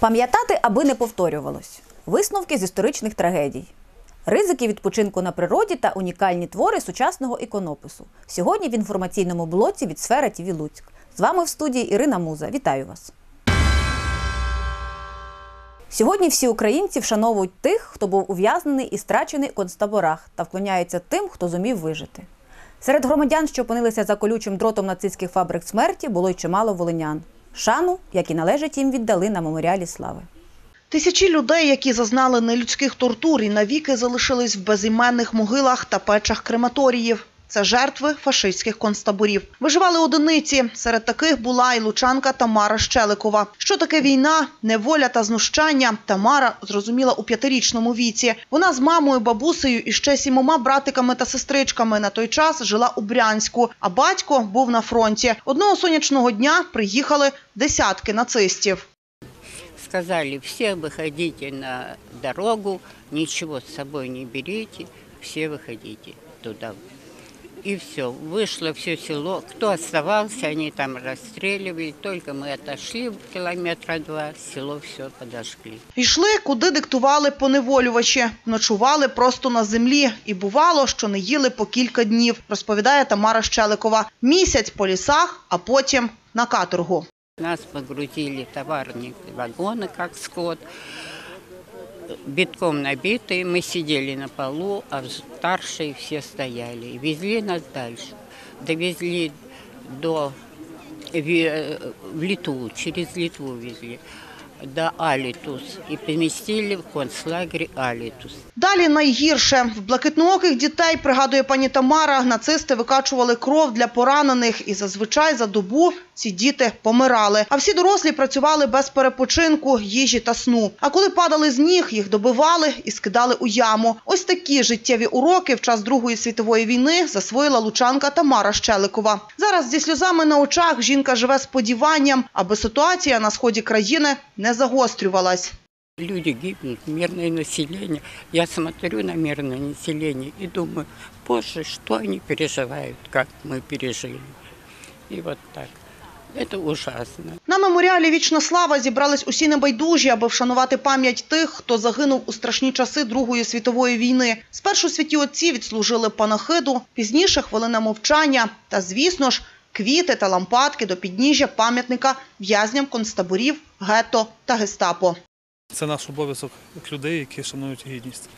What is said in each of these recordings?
Пам'ятати, аби не повторювалось. Висновки з історичних трагедій. Ризики відпочинку на природі та унікальні твори сучасного іконопису. Сьогодні в інформаційному блоці від сфера ТІВІ Луцьк. З вами в студії Ірина Муза. Вітаю вас. Сьогодні всі українці вшановують тих, хто був ув'язнений і страчений у концтаборах та вклоняються тим, хто зумів вижити. Серед громадян, що опинилися за колючим дротом нацистських фабрик смерті, було й чимало волинян. Шану, як і належить їм, віддали на меморіалі слави. Тисячі людей, які зазнали нелюдських тортур і навіки залишились в безіменних могилах та печах крематоріїв. Це жертви фашистських концтаборів. Виживали одиниці. Серед таких була і лучанка Тамара Щеликова. Що таке війна, неволя та знущання? Тамара зрозуміла у п'ятирічному віці. Вона з мамою, бабусею і ще сімома братиками та сестричками на той час жила у Брянську, а батько був на фронті. Одного сонячного дня приїхали десятки нацистів. Сказали, все выходите на дорогу, ничего с собой не берите, все выходите туда И все, вышло все село. Кто оставался, они там расстреливали. Только мы отошли километра два, село все подожгли. Йшли, куди диктували поневолювачі. Ночували просто на землі. І бувало, що не їли по кілька днів, розповідає Тамара Щеликова. Місяць по лісах, а потім на каторгу. Нас погрузили в товарные вагоны, как скот, битком набитые. Мы сидели на полу, а старшие все стояли. Везли нас дальше. Довезли до в Литву, через Литву везли, до Алитус. И поместили в концлагерь Алитус. Далі найгірше. В блакитнооких дітей, пригадує пані Тамара, нацисти викачували кров для поранених. І зазвичай за добу ці діти помирали. А всі дорослі працювали без перепочинку, їжі та сну. А коли падали з ніг, їх добивали і скидали у яму. Ось такі життєві уроки в час Другої світової війни засвоїла лучанка Тамара Щеликова. Зараз зі сльозами на очах жінка живе сподіванням, аби ситуація на сході країни не загострювалась. Люди гибнут, мирное население. Я смотрю на мирное население и думаю, боже, что они переживают, как мы пережили. И вот так. Это ужасно. На меморіалі Вічна слава зібрались усі небайдужі, аби вшанувати пам'ять тих, хто загинув у страшні часи Другої світової війни. Спершу святі отці відслужили панахиду, пізніше хвилина мовчання та, звісно ж, квіти та лампадки до підніжжя пам'ятника в'язням концтаборів, гетто та гестапо. Це наш обов'язок як людей, які шанують гідність.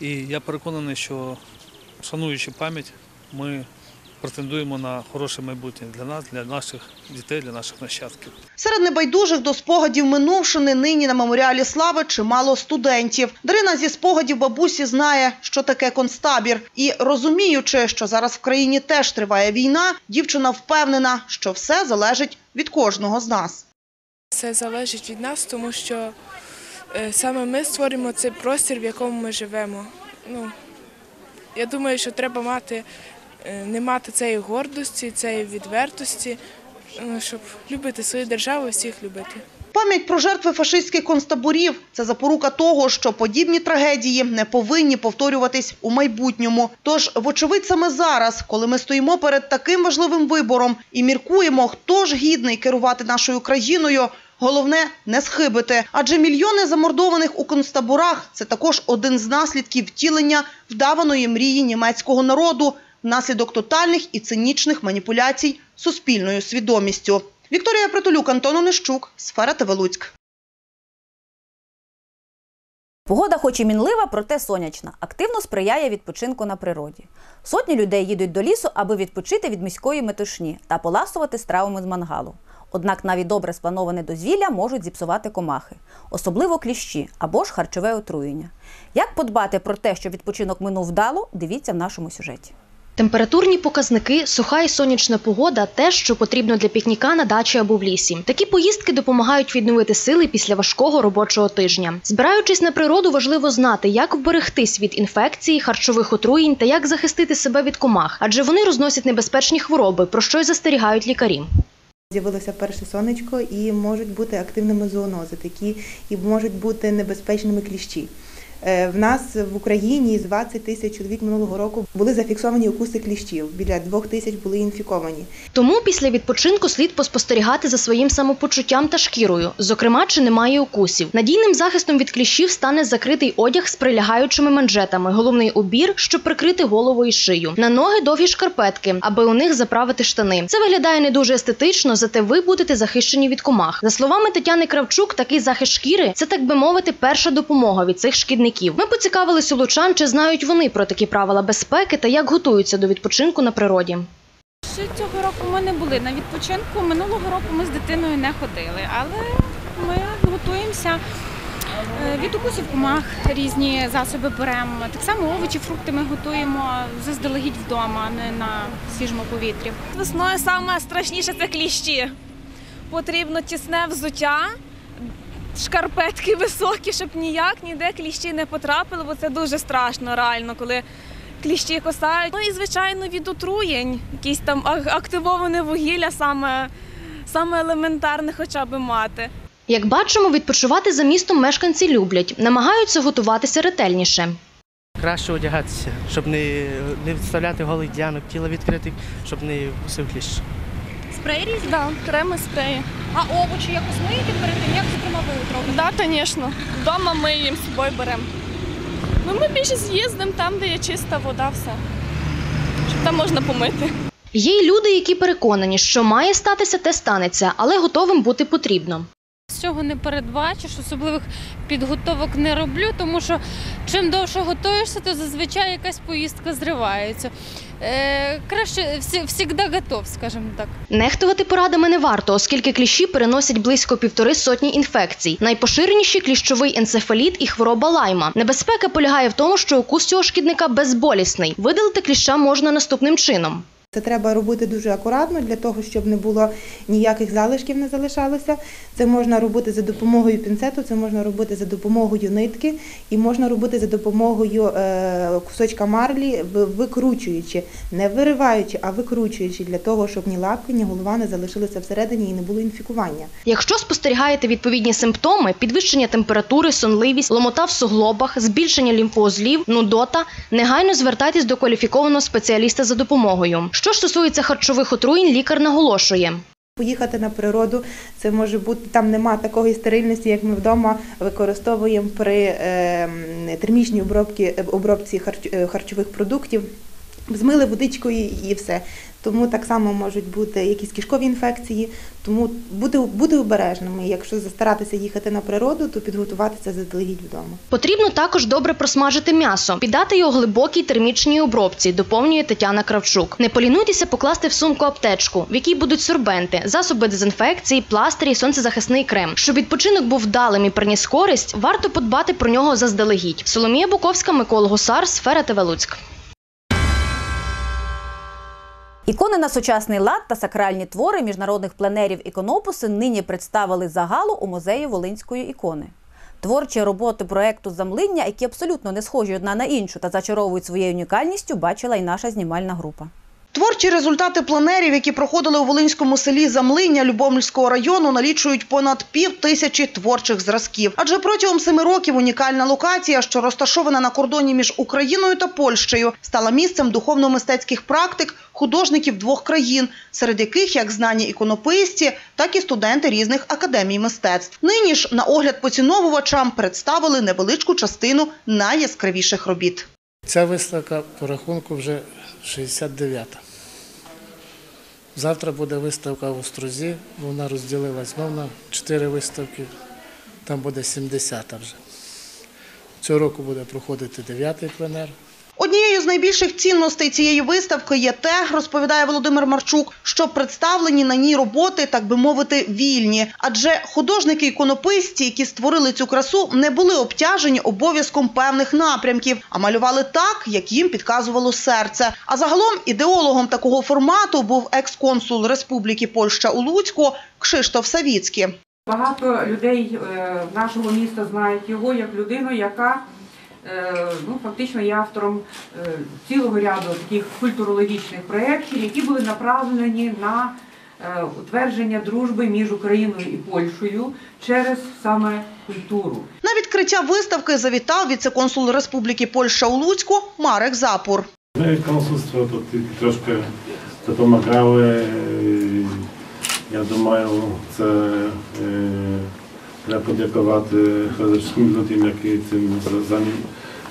І я переконаний, що шануючи пам'ять, ми претендуємо на хороше майбутнє для нас, для наших дітей, для наших нащадків. Серед небайдужих до спогадів минувшини нині на меморіалі слави чимало студентів. Дарина зі спогадів бабусі знає, що таке концтабір. І розуміючи, що зараз в країні теж триває війна, дівчина впевнена, що все залежить від кожного з нас. Це залежить від нас, тому що е, саме ми створюємо цей простір, в якому ми живемо. Ну, я думаю, що треба мати, не мати цієї гордості, цієї відвертості, ну, щоб любити свою державу, всіх любити. Пам'ять про жертви фашистських концтаборів – це запорука того, що подібні трагедії не повинні повторюватись у майбутньому. Тож, вочевидь, саме зараз, коли ми стоїмо перед таким важливим вибором і міркуємо, хто ж гідний керувати нашою країною, головне – не схибити. Адже мільйони замордованих у концтаборах – це також один з наслідків втілення вдаваної мрії німецького народу внаслідок тотальних і цинічних маніпуляцій суспільною свідомістю. Вікторія Притулюк, Антон Онищук, Сфера ТВ Луцьк. Погода, хоч і мінлива, проте сонячна, активно сприяє відпочинку на природі. Сотні людей їдуть до лісу, аби відпочити від міської метушні та поласувати стравами з мангалу. Однак навіть добре сплановане дозвілля можуть зіпсувати комахи, особливо кліщі або ж харчове отруєння. Як подбати про те, що відпочинок минув вдало, дивіться в нашому сюжеті. Температурні показники, суха і сонячна погода те, що потрібно для пікніка на дачі або в лісі. Такі поїздки допомагають відновити сили після важкого робочого тижня. Збираючись на природу, важливо знати, як вберегтись від інфекцій, харчових отруєнь та як захистити себе від комах, адже вони розносять небезпечні хвороби, про що й застерігають лікарі. З'явилося перше сонечко і можуть бути активними зоонози, такі і можуть бути небезпечними кліщі. Е, В нас в Україні з 20 тисяч чоловік минулого року були зафіксовані укуси кліщів. Біля 2 тисяч були інфіковані. Тому після відпочинку слід поспостерігати за своїм самопочуттям та шкірою, зокрема, чи немає укусів. Надійним захистом від кліщів стане закритий одяг з прилягаючими манжетами, головний убір, щоб прикрити голову і шию. На ноги довгі шкарпетки, аби у них заправити штани. Це виглядає не дуже естетично, зате ви будете захищені від комах. За словами Тетяни Кравчук, такий захист шкіри це так би мовити перша допомога від цих шкідників. Ми поцікавилися лучан, чи знають вони про такі правила безпеки та як готуються до відпочинку на природі. Ще цього року ми не були на відпочинку. Минулого року ми з дитиною не ходили, але ми готуємося. Е, Від укусів комах різні засоби беремо. Так само овочі, фрукти ми готуємо заздалегідь вдома, а не на свіжому повітрі. Весною саме страшніше це кліщі. Потрібно тісне взуття, шкарпетки високі, щоб ніяк ніде кліщі не потрапили, бо це дуже страшно реально, коли кліщі косають. Ну і звичайно від отруєнь, якісь там активоване вугілля, саме, саме елементарне хоча б мати. Як бачимо, відпочивати за містом мешканці люблять, намагаються готуватися ретельніше. Краще одягатися, щоб не, не відставляти голий ділянок тіла відкритих, щоб не вкусив кліщ. Спрей різні? Да, креми, спреї. А овочі якось миєте перед тим, як зокрема ви робите? Так, звісно. Вдома ми їм з собою беремо. Ну, ми більше з'їздимо там, де є чиста вода, все. Щоб там можна помити. Є й люди, які переконані, що має статися, те станеться, але готовим бути потрібно. Цього не передбачиш, особливих підготовок не роблю, тому що чим довше готуєшся, то зазвичай якась поїздка зривається. Е, краще завжди готов, скажімо так. Нехтувати порадами не варто, оскільки кліщі переносять близько півтори сотні інфекцій. Найпоширеніші кліщовий енцефаліт і хвороба лайма. Небезпека полягає в тому, що укус цього шкідника безболісний. Видалити кліща можна наступним чином. Це треба робити дуже акуратно для того, щоб не було ніяких залишків, не залишалося. Це можна робити за допомогою пінцету, це можна робити за допомогою нитки і можна робити за допомогою е, кусочка марлі, викручуючи, не вириваючи, а викручуючи для того, щоб ні лапки, ні голова не залишилися всередині і не було інфікування. Якщо спостерігаєте відповідні симптоми, підвищення температури, сонливість, ломота в суглобах, збільшення лімфоузлів, нудота, негайно звертайтесь до кваліфікованого спеціаліста за допомогою. Що стосується харчових отруєнь, лікар наголошує. Поїхати на природу, це може бути там нема такої стерильності, як ми вдома використовуємо при е, термічній обробці, обробці е, харчових продуктів. Змили водичкою і все. Тому так само можуть бути якісь кишкові інфекції. Тому бути, бути обережними. Якщо застаратися їхати на природу, то підготуватися заздалегідь вдома. Потрібно також добре просмажити м'ясо, піддати його глибокій термічній обробці, доповнює Тетяна Кравчук. Не полінуйтеся покласти в сумку аптечку, в якій будуть сорбенти, засоби дезінфекції, пластирі, сонцезахисний крем. Щоб відпочинок був вдалим і приніс користь, варто подбати про нього заздалегідь. Соломія Буковська, Микола Гусар, сфера ТВ Луцьк. Ікони на сучасний лад та сакральні твори міжнародних пленерів іконописи нині представили загалу у музеї Волинської ікони. Творчі роботи проекту Замлиння, які абсолютно не схожі одна на іншу та зачаровують своєю унікальністю, бачила й наша знімальна група. Творчі результати планерів, які проходили у Волинському селі Замлиння Любомльського району, налічують понад пів тисячі творчих зразків. Адже протягом семи років унікальна локація, що розташована на кордоні між Україною та Польщею, стала місцем духовно-мистецьких практик художників двох країн, серед яких як знані іконописці, так і студенти різних академій мистецтв. Нині ж на огляд поціновувачам представили невеличку частину найяскравіших робіт. Ця виставка по рахунку вже 69-та. Завтра буде виставка в Острозі, вона розділилась знов на 4 виставки, там буде 70-та вже. Цього року буде проходити 9-й пленер. Найбільших цінностей цієї виставки є те, розповідає Володимир Марчук, що представлені на ній роботи, так би мовити, вільні. Адже художники-іконописці, які створили цю красу, не були обтяжені обов'язком певних напрямків, а малювали так, як їм підказувало серце. А загалом ідеологом такого формату був екс-консул Республіки Польща у Луцьку Кшиштоф Савіцький. Багато людей е, нашого міста знають його як людину, яка ну, фактично є автором е, цілого ряду таких культурологічних проєктів, які були направлені на е, утвердження дружби між Україною і Польщею через саме культуру. На відкриття виставки завітав віце-консул Республіки Польща у Луцьку Марек Запур. Konsulstwo to ty- troszkę допомагали. Е, Я думаю, це е, треба подякувати всім людям, які цим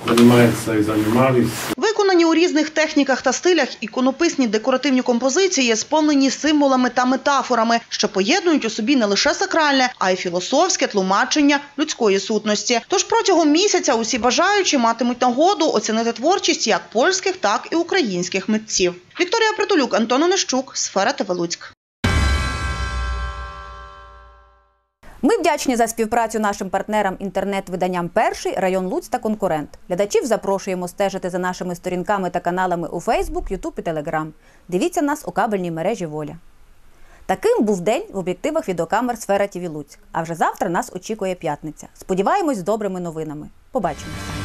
займаються і займалися. Виконані у різних техніках та стилях іконописні декоративні композиції сповнені символами та метафорами, що поєднують у собі не лише сакральне, а й філософське тлумачення людської сутності. Тож протягом місяця усі бажаючі матимуть нагоду оцінити творчість як польських, так і українських митців. Вікторія Притулюк, Антон Онищук, Сфера ТВ Ми вдячні за співпрацю нашим партнерам інтернет-виданням Перший район Луць та конкурент. Глядачів запрошуємо стежити за нашими сторінками та каналами у Фейсбук, Ютуб і Телеграм. Дивіться нас у кабельній мережі Воля. Таким був день в об'єктивах відеокамер Сфера ТІВІ Луцьк. А вже завтра нас очікує п'ятниця. Сподіваємось з добрими новинами. Побачимося.